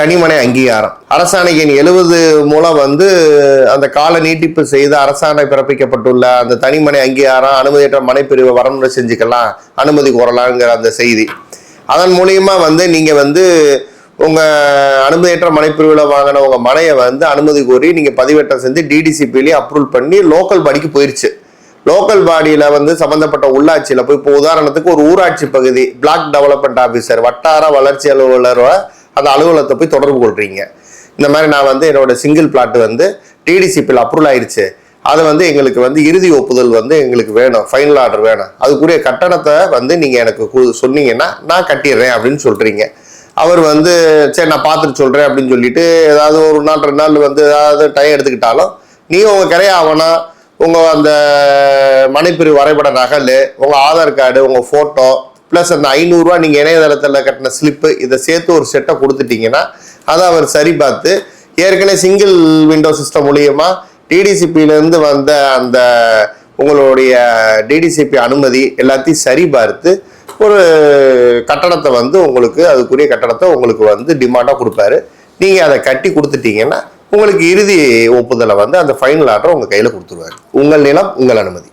தனிமனை அங்கீகாரம். அரசாணையின் எழுபது மூலம் வந்து அந்த கால நீட்டிப்பு செய்து அரசாணை பிறப்பிக்கப்பட்டுள்ள அந்த தனிமனை அங்கீகாரம் அனுமதியற்ற மனைப்பிரிவை வரமுறை செஞ்சுக்கலாம் அனுமதி கோரலாங்கிற அந்த செய்தி. அதன் மூலியமா வந்து நீங்கள் வந்து உங்கள் அனுமதியற்ற மனைப்பிரிவில் வாங்கின உங்கள் மனையை வந்து அனுமதி கோரி நீங்கள் பதிவேட்டம் செஞ்சு டிடிசிபிலேயே அப்ரூவல் பண்ணி லோக்கல் பாடிக்கு போயிருச்சு. லோக்கல் பாடியில் வந்து சம்மந்தப்பட்ட உள்ளாட்சியில் போய் இப்போ உதாரணத்துக்கு ஒரு ஊராட்சி பகுதி பிளாக் டெவலப்மெண்ட் ஆஃபீஸர் வட்டார வளர்ச்சி அலுவலர் அந்த அலுவலகத்தை போய் தொடர்பு கொள்றீங்க. இந்த மாதிரி நான் வந்து என்னோட சிங்கிள் பிளாட் வந்து டிடிசிபியில் அப்ரூவல் ஆயிடுச்சு அது வந்து எங்களுக்கு வந்து இறுதி ஒப்புதல் வந்து எங்களுக்கு வேணும். ஃபைனல் ஆர்டர் வேணும். அதுக்குரிய கட்டணத்தை வந்து நீங்கள் எனக்கு கு- சொன்னீங்கன்னா நான் கட்டிடுறேன் அப்படின்னு சொல்றீங்க. அவர் வந்து சரி நான் பார்த்துட்டு சொல்கிறேன் அப்படின்னு சொல்லிட்டு ஏதாவது ஒரு நாள் ரெண்டு நாள் வந்து ஏதாவது டைம் எடுத்துக்கிட்டாலும் நீ உங்கள் கிரைய உங்கள் அந்த மனைப்பிரிவு வரைபட நகல் உங்கள் ஆதார் கார்டு உங்கள் ஃபோட்டோ ப்ளஸ் அந்த ஐநூறுரூவா நீங்கள் இணையதளத்தில் கட்டின ஸ்லிப்பு இதை சேர்த்து ஒரு செட்டை கொடுத்துட்டீங்கன்னா அதை அவர் சரி பார்த்து ஏற்கனவே சிங்கிள் விண்டோ சிஸ்டம் மூலியமாக டிடிசிபியிலேருந்து வந்த அந்த உங்களுடைய டிடிசிபி அனுமதி எல்லாத்தையும் சரி பார்த்து ஒரு கட்டணத்தை வந்து உங்களுக்கு அதுக்குரிய கட்டணத்தை உங்களுக்கு வந்து டிமாண்டாக கொடுப்பாரு. நீங்கள் அதை கட்டி கொடுத்துட்டீங்கன்னா உங்களுக்கு இறுதி ஒப்புதலை வந்து அந்த ஃபைனல் ஆர்டர் உங்கள் கையில் கொடுத்துருவாரு. உங்கள் நிலம் உங்கள் அனுமதி.